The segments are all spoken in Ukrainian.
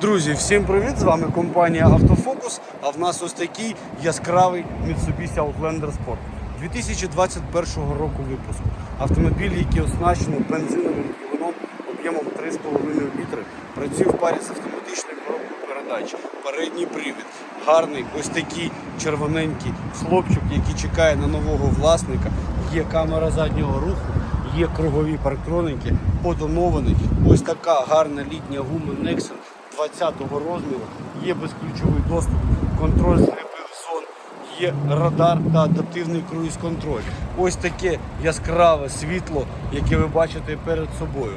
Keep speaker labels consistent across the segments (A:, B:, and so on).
A: Друзі, всім привіт! З вами компанія Автофокус. А в нас ось такий яскравий Mitsubishi Outlander Sport 2021 року випуску. Автомобіль, який оснащений бензиновим двигуном об'ємом 3,5 літри, працює в парі з автоматичною коробкою передач. Передній привід. Гарний, ось такий червоненький хлопчик, який чекає на нового власника. Є камера заднього руху. Є кругові парктроники, потонований. Ось така гарна літня гума Nexon 20-го розміру. Є безключовий доступ, контроль сліпих зон, є радар та адаптивний круїз-контроль. Ось таке яскраве світло, яке ви бачите перед собою.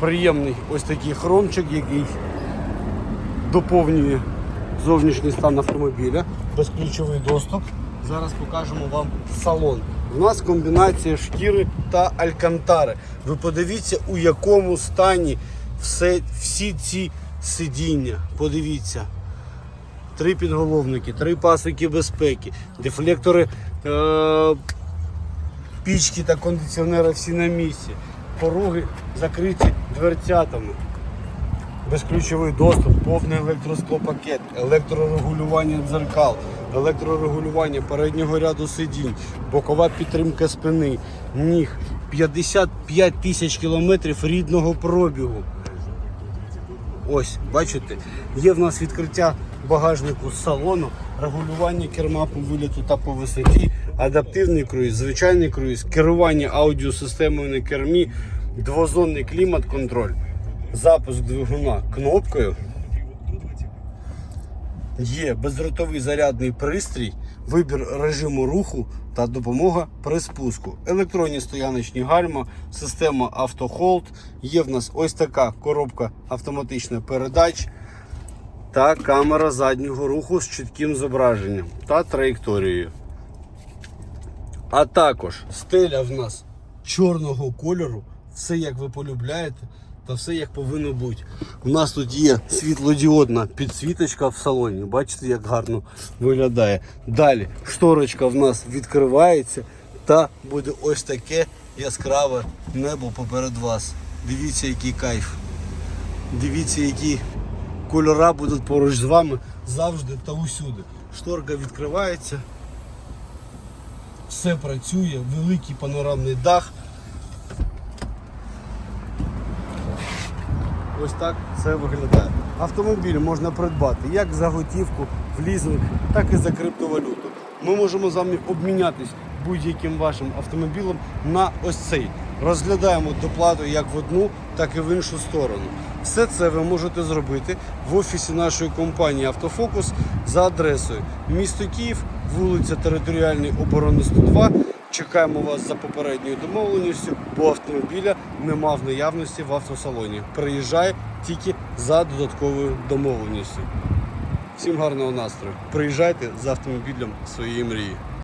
A: Приємний ось такий хромчик, який доповнює зовнішній стан автомобіля, безключовий доступ. Зараз покажемо вам салон. У нас комбінація шкіри та алькантари. Ви подивіться, у якому стані все, всі ці сидіння. Подивіться. Три підголовники, три пасики безпеки, дефлектори е- пічки та кондиціонера всі на місці. Пороги закриті дверцятами безключовий доступ, повний електросклопакет, електрорегулювання дзеркал, електрорегулювання переднього ряду сидінь, бокова підтримка спини, ніг, 55 тисяч кілометрів рідного пробігу. Ось, бачите, є в нас відкриття багажнику з салону, регулювання керма по виліту та по висоті, адаптивний круїз, звичайний круїз, керування аудіосистемою на кермі, двозонний клімат-контроль, запуск двигуна кнопкою. Є бездротовий зарядний пристрій, вибір режиму руху та допомога при спуску. Електронні стояночні гальма, система автохолд. Є в нас ось така коробка автоматичних передач та камера заднього руху з чітким зображенням та траєкторією. А також стеля в нас чорного кольору, все як ви полюбляєте, та все як повинно бути. У нас тут є світлодіодна підсвіточка в салоні. Бачите, як гарно виглядає. Далі шторочка в нас відкривається та буде ось таке яскраве небо поперед вас. Дивіться, який кайф. Дивіться, які кольора будуть поруч з вами завжди та усюди. Шторка відкривається. Все працює, великий панорамний дах. Ось так це виглядає. Автомобіль можна придбати як за готівку, в лізинг, так і за криптовалюту. Ми можемо з вами обмінятись будь-яким вашим автомобілем на ось цей. Розглядаємо доплату як в одну, так і в іншу сторону. Все це ви можете зробити в офісі нашої компанії Автофокус за адресою місто Київ, вулиця Територіальної оборони 102. Чекаємо вас за попередньою домовленістю, бо автомобіля нема в наявності в автосалоні. Приїжджай тільки за додатковою домовленістю. Всім гарного настрою. Приїжджайте за автомобілем своєї мрії.